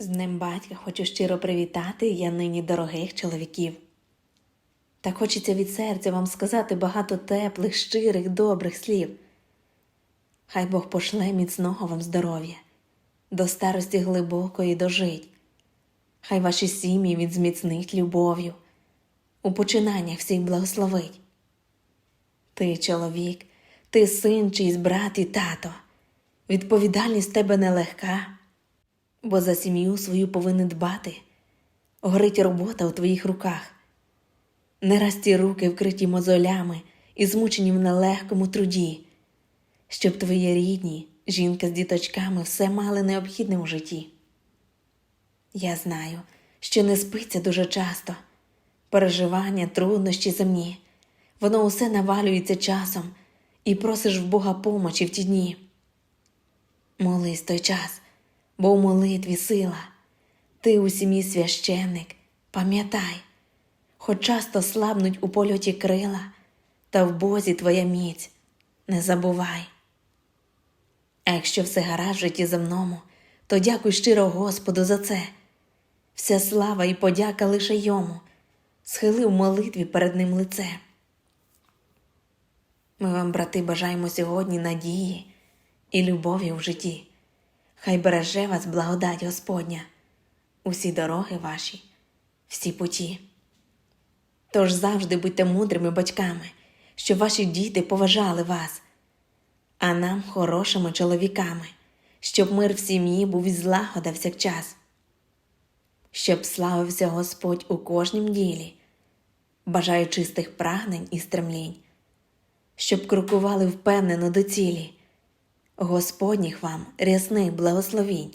З Днем батька хочу щиро привітати я нині дорогих чоловіків. Так хочеться від серця вам сказати багато теплих, щирих, добрих слів. Хай Бог пошле міцного вам здоров'я, до старості глибокої дожить. Хай ваші сім'ї він зміцнить любов'ю, у починаннях всіх благословить. Ти, чоловік, ти син, чийсь брат і тато. Відповідальність тебе нелегка, бо за сім'ю свою повинен дбати. Горить робота у твоїх руках. Не раз ті руки вкриті мозолями і змучені в нелегкому труді, щоб твої рідні, жінка з діточками, все мали необхідне у житті. Я знаю, що не спиться дуже часто. Переживання, труднощі земні. Воно усе навалюється часом і просиш в Бога помочі в ті дні. Молись той час, бо у молитві сила. Ти у сім'ї священник, пам'ятай, хоч часто слабнуть у польоті крила, та в Бозі твоя міць, не забувай. А якщо все гаразд в житті земному, то дякуй щиро Господу за це. Вся слава і подяка лише йому, схили в молитві перед ним лице. Ми вам, брати, бажаємо сьогодні надії і любові в житті. Хай береже вас благодать Господня, усі дороги ваші, всі путі. Тож завжди будьте мудрими батьками, щоб ваші діти поважали вас, а нам хорошими чоловіками, щоб мир в сім'ї був і злагода всякчас, щоб славився Господь у кожнім ділі, бажаю чистих прагнень і стремлінь, щоб крокували впевнено до цілі. Господніх вам рясних благословінь.